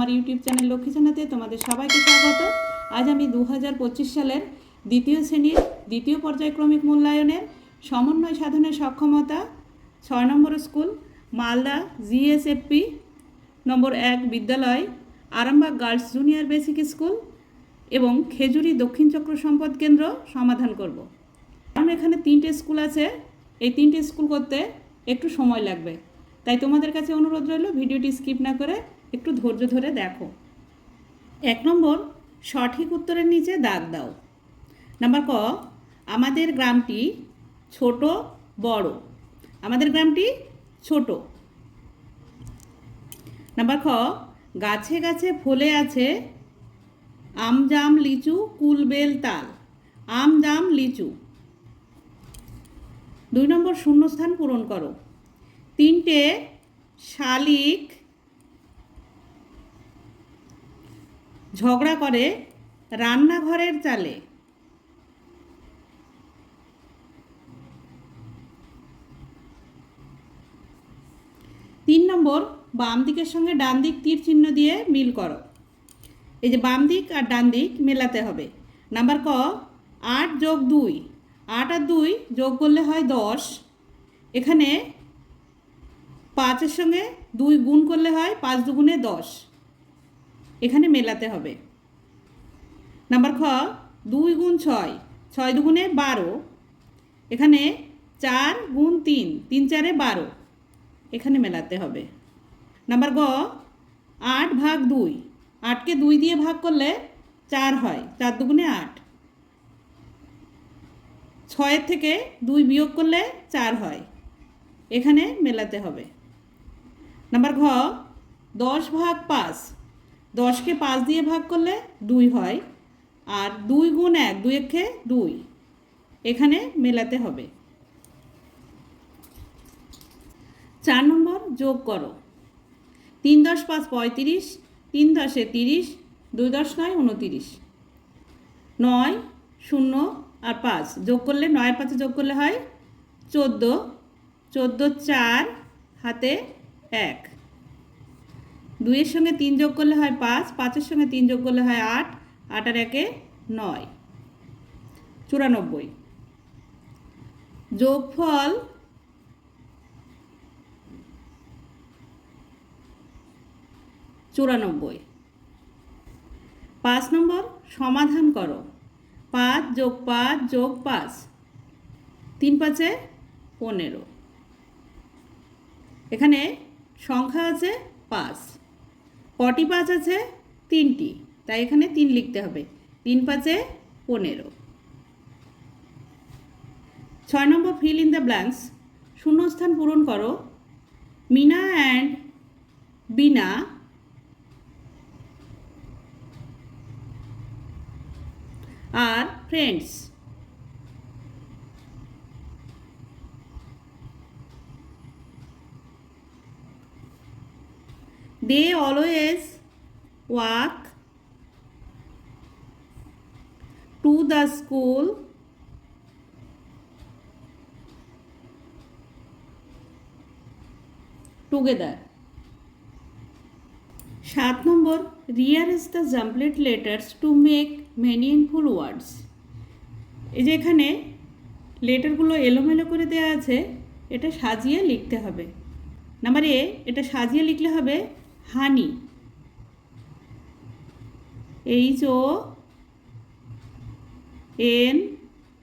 আমার YouTube channel Lakshmi জানাতে তোমাদের সবাইকে স্বাগত। আজ আমি দু হাজার পঁচিশ সালের দ্বিতীয় শ্রেণির দ্বিতীয় পর্যায়ক্রমিক মূল্যায়নের সমন্বয় সাধনের সক্ষমতা ছয় নম্বর স্কুল, মালদা, জিএসএফপি নম্বর এক বিদ্যালয়, Arambagh girls junior basic school এবং খেজুরি দক্ষিণ চক্র সম্পদ কেন্দ্র সমাধান করব। কারণ এখানে তিনটে স্কুল আছে, এই তিনটে স্কুল করতে একটু সময় লাগবে। তাই তোমাদের কাছে অনুরোধ রইল, ভিডিওটি স্কিপ না করে একটু ধৈর্য ধরে দেখো। এক নম্বর, সঠিক উত্তরের নিচে দাগ দাও। নাম্বার ক, আমাদের গ্রামটি ছোট, বড়। আমাদের গ্রামটি ছোট। নাম্বার খ, গাছে গাছে ফলে আছে আম, জাম, লিচু, কুল, বেল, তাল। আম, জাম, লিচু। দুই নম্বর, শূন্যস্থান পূরণ করো। তিনটে, শালিক ঝগড়া করে রান্নাঘরের চালে। তিন নম্বর, বাম দিকের সঙ্গে ডান দিক তীর চিহ্ন দিয়ে মিল করো। এই যে বাম দিক আর ডান দিক মেলাতে হবে। নাম্বার ক, আট যোগ দুই। আট আর দুই যোগ করলে হয় দশ। এখানে পাঁচের সঙ্গে দুই গুণ করলে হয় পাঁচ দুগুণে দশ। এখানে মেলাতে হবে। নাম্বার খ, দুই গুণ ছয়। ছয় দুগুণে বারো। এখানে চার গুণ তিন। তিন চারে বারো। এখানে মেলাতে হবে। নাম্বার গ, আট ভাগ দুই। আটকে দুই দিয়ে ভাগ করলে চার হয়। চার দুগুণে আট। ছয়ের থেকে দুই বিয়োগ করলে চার হয়। এখানে মেলাতে হবে। নাম্বার ঘ, দশ ভাগ পাঁচ। দশকে পাঁচ দিয়ে ভাগ করলে দুই হয়, আর দুই গুণ এক, দুই একে দুই। এখানে মেলাতে হবে। চার নম্বর, যোগ করো। তিন দশ পাঁচ পঁয়ত্রিশ, তিন দশে তিরিশ, দুই দশ নয় উনতিরিশ নয়, শূন্য আর পাঁচ। যোগ করলে নয়, পাঁচে যোগ করলে হয় চোদ্দ। চোদ্দ, চার, হাতে এক। দুইয়ের সঙ্গে তিন যোগ করলে হয় পাঁচ, পাঁচের সঙ্গে তিন যোগ করলে হয় আট আট আর একে নয়। চুরানব্বই। যোগফল চুরানব্বই। পাঁচ নম্বর, সমাধান করো। পাঁচ যোগ পাঁচ যোগ পাঁচ। তিন পাঁচে পনেরো। এখানে সংখ্যা আছে পাঁচ। কটি পাঁচ আছে? তিনটি। তাই এখানে তিন লিখতে হবে। তিন পাঁচে পনেরো। ছয় নম্বর ফিল ইন দ্য ব্ল্যাঙ্কস শূন্যস্থান পূরণ করো। Meena and Bina. R friends they always walk to the school. Together. সাত নম্বর rearrange the jumbled letters to make meaningful words এই যে এখানে লেটারগুলো এলোমেলো করে দেওয়া আছে, এটা সাজিয়ে লিখতে হবে। নাম্বার এ এটা সাজিয়ে লিখলে হবে honey. H O N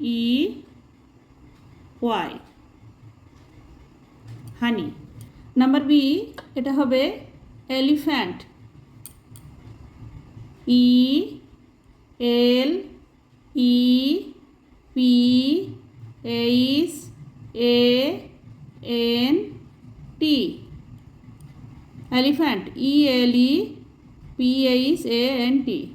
E Y. Honey. Number B, এটা হবে elephant. E, L, E, P, H, A, N, T. Elephant E L P H A N T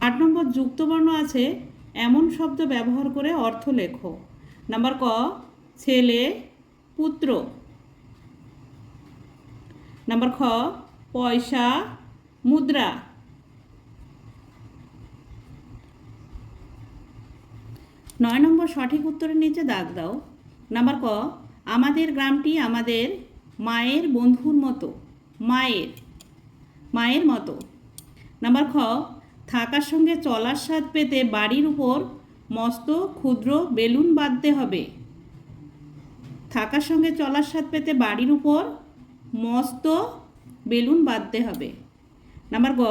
আট নম্বর, যুক্তবর্ণ আছে, এমন শব্দ ব্যবহার করে অর্থ লেখো। নাম্বার ক, ছেলে, পুত্র। নাম্বার খ, পয়সা, মুদ্রা। নয় নম্বর, সঠিক উত্তরের নিচে দাগ দাও। নাম্বার ক, আমাদের গ্রামটি আমাদের মায়ের বন্ধুর মতো, মায়ের মায়ের মতো। নাম্বার খ, থাকার সঙ্গে চলার স্বাদ পেতে বাড়ির উপর মস্ত, ক্ষুদ্র বেলুন বাঁধতে হবে। থাকার সঙ্গে চলার স্বাদ পেতে বাড়ির উপর মস্ত বেলুন বাঁধতে হবে। নাম্বার গ,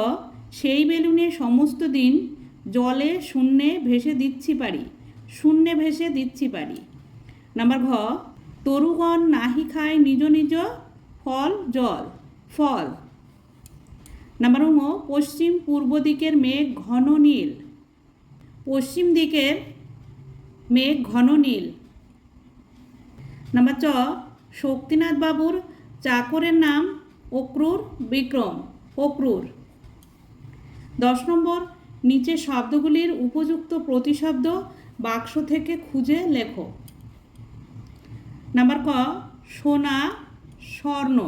সেই বেলুনে সমস্ত দিন জলে শূন্যে ভেসে দিচ্ছি পারি, শূন্যে ভেসে দিচ্ছি পারি। নাম্বার ঘ তরুগণ নাহি খায় নিজ নিজ ফল, জল, ফল। নাম্বার উম পশ্চিম পূর্ব দিকের মেঘ ঘন নীল। পশ্চিম দিকের মেঘ ঘন নীল। নাম্বার চ শক্তিনাথ বাবুর চাকরের নাম অক্রুর বিক্রম, অক্রুর। দশ নম্বর নিচে শব্দগুলির উপযুক্ত প্রতিশব্দ বাক্স থেকে খুঁজে লেখো। নাম্বার ক, সোনা স্বর্ণ।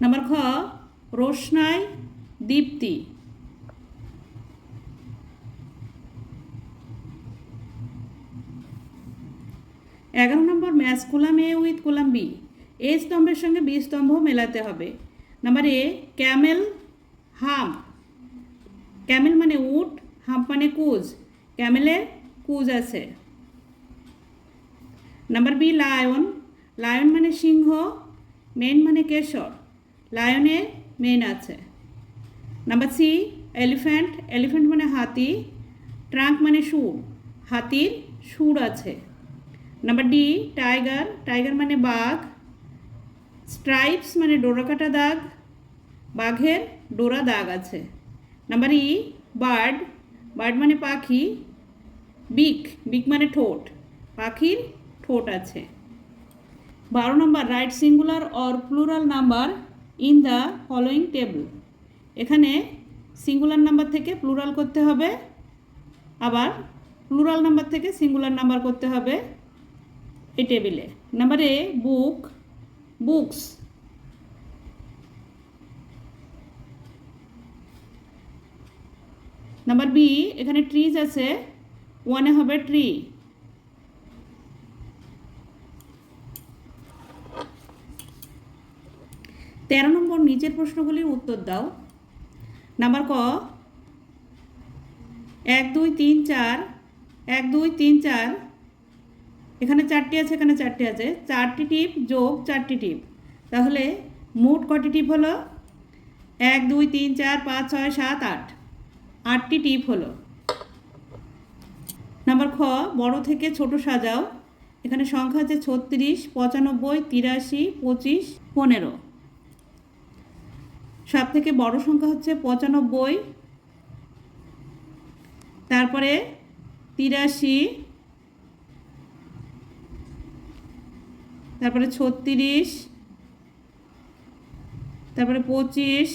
নাম্বার খ, রোশনাই দীপ্তি। এগারো নম্বর, match column A with column B. A স্তম্ভের সঙ্গে বি স্তম্ভ মেলাতে হবে। Number A, camel hump camel মানে উট, হাম্প মানে কুজ। ক্যামেলের কুজ আছে। Number B, lion. লায়ন মানে সিংহ, মেন মানে কেশর। লায়নের মেন আছে। Number C, elephant. এলিফ্যান্ট মানে হাতি। ট্রাঙ্ক মানে সুর। হাতির সুর আছে। Number D, tiger. টাইগার মানে বাঘ। স্ট্রাইপস মানে ডোরাকাটা দাগ। বাঘের ডোরা দাগ আছে। নাম্বার ই, বার্ড বার্ড মানে পাখি, বিক বিক মানে ঠোঁট, পাখির ঠোঁট আছে। বারো নম্বর, write singular or plural number in the following table. এখানে সিঙ্গুলার নাম্বার থেকে প্লুরাল করতে হবে, আবার প্লুরাল নাম্বার থেকে সিঙ্গুলার নাম্বার করতে হবে এই টেবিলে। Number A, book, books number B এখানে ট্রিজ আছে। ওয়ানে হবে ট্রি তেরো নম্বর নিচের প্রশ্নগুলির উত্তর দাও। নাম্বার ক, এক, দুই, তিন, চার, এক, দুই, তিন, চার। এখানে চারটি আছে, এখানে চারটি আছে। চারটি টিপ যোগ চারটি টিপ। তাহলে মোট কটি টিপ হলো? এক, দুই, তিন, চার, পাঁচ, ছয়, সাত, আট। আটটি টিপ হলো। নাম্বার খ, বড় থেকে ছোট সাজাও। এখানে সংখ্যা আছে ছত্রিশ, পঁচানব্বই, তিরাশি, পঁচিশ, পনেরো। সব থেকে বড় সংখ্যা হচ্ছে পঁচানব্বই। তারপরে তিরাশি। তারপরে ছত্রিশ। তারপরে পঁচিশ।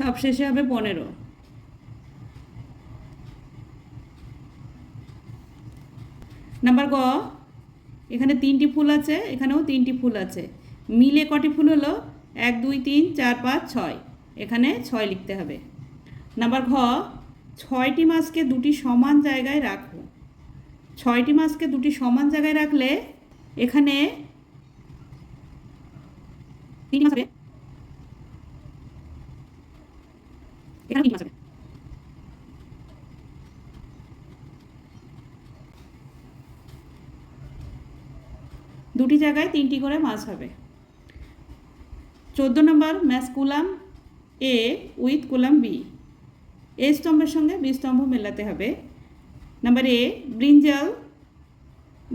সব শেষে হবে পনেরো। নাম্বার গ এখানে তিনটি ফুল আছে, এখানেও তিনটি ফুল আছে। মিলে কটি ফুল হলো? এক, দুই, তিন, চার, পাঁচ, ছয়। এখানে ছয় লিখতে হবে। নাম্বার ঘ, ছয়টি মাসকে দুটি সমান জায়গায় রাখো। ছয়টি মাসকে দুটি সমান জায়গায় রাখলে এখানে তিন মাস হবে। এখানে দুটি জায়গায় তিনটি করে মাছ হবে। চোদ্দ নম্বর, match column A with column B. A স্তম্ভের সঙ্গে বি স্তম্ভ মেলাতে হবে। নাম্বার এ, ব্রিঞ্জাল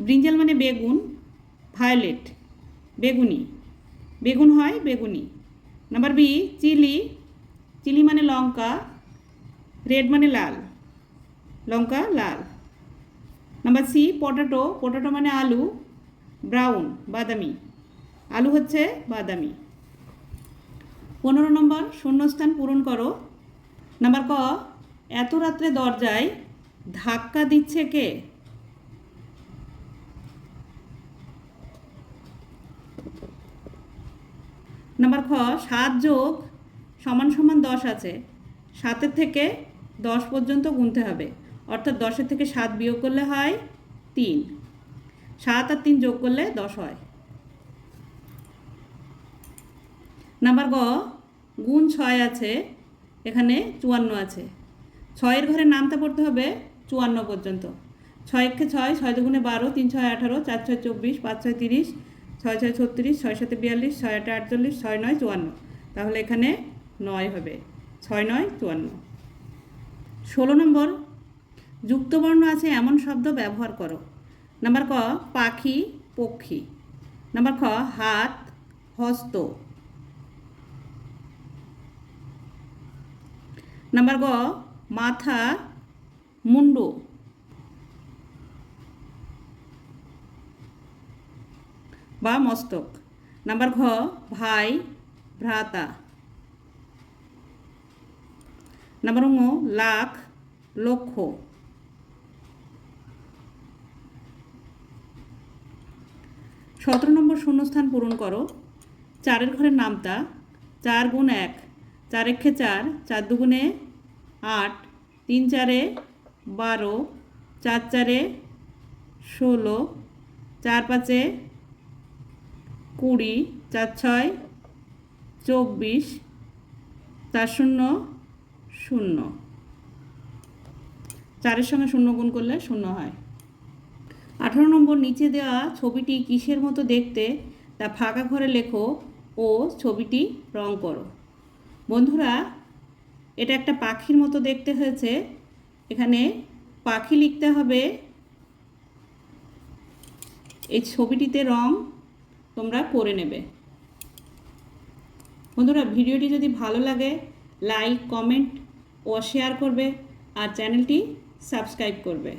ব্রিঞ্জাল মানে বেগুন, ভায়োলেট, বেগুনি। বেগুন হয় বেগুনি। নাম্বার বি, চিলি চিলি মানে লঙ্কা, রেড মানে লাল, লঙ্কা, লাল। Number C, potato. পটাটো মানে আলু, ব্রাউন, বাদামি। আলু হচ্ছে বাদামি। পনেরো নম্বর, শূন্যস্থান পূরণ করো। নাম্বার ক, এত রাত্রে দরজায় ধাক্কা দিচ্ছে কে? নাম্বার খ, সাত যোগ সমান সমান দশ আছে। সাতের থেকে দশ পর্যন্ত গুনতে হবে। অর্থাৎ দশের থেকে সাত বিয়োগ করলে হয় তিন। সাত আর তিন যোগ করলে দশ হয়। নাম্বার গ, গুণ ছয় আছে, এখানে চুয়ান্ন আছে। ছয়ের ঘরে নামতে পড়তে হবে চুয়ান্ন পর্যন্ত। ছয় একে ছয় ছয় দুগুণে বারো, তিন ছয় আঠারো, চার ছয় চব্বিশ, পাঁচ ছয় তিরিশ, ছয় ছয় ছত্রিশ, ছয় সাথে বিয়াল্লিশ, ছয় আটে আটচল্লিশ, ছয় নয় চুয়ান্ন। তাহলে এখানে নয় হবে। ছয় নয়, চুয়ান্ন। ষোলো নম্বর, যুক্তবর্ণ আছে, এমন শব্দ ব্যবহার করো। নাম্বার ক, পাখি, পক্ষী। নাম্বার খ, হাত, হস্ত। নাম্বার গ, মাথা, মুন্ডু। বা মস্তক। নাম্বার ঘ, ভাই, ভ্রাতা। নাম্বার লাখ লক্ষ সতেরো নম্বর শূন্যস্থান পূরণ করো। চারের ঘরের নামতা, চার গুণ এক, চার একে চার চার দুগুণে আট, তিন চারে বারো, চার চারে ষোলো, চার পাঁচে কুড়ি, চার ছয়, চব্বিশ, চার শূন্য শূন্য। চারের সঙ্গে শূন্য গুণ করলে শূন্য হয়। আঠারো নম্বর নিচে দেওয়া ছবিটি কিসের মতো দেখতে? তা ফাঁকা ঘরে লেখো ও ছবিটি রং করো। বন্ধুরা, এটা একটা পাখির মতো দেখতে হয়েছে। এখানে পাখি লিখতে হবে, এই ছবিটিতে রং তোমরা করে নেবে। বন্ধুরা, ভিডিওটি যদি ভালো লাগে, লাইক, কমেন্ট ও শেয়ার করবে আর চ্যানেলটি সাবস্ক্রাইব করবে।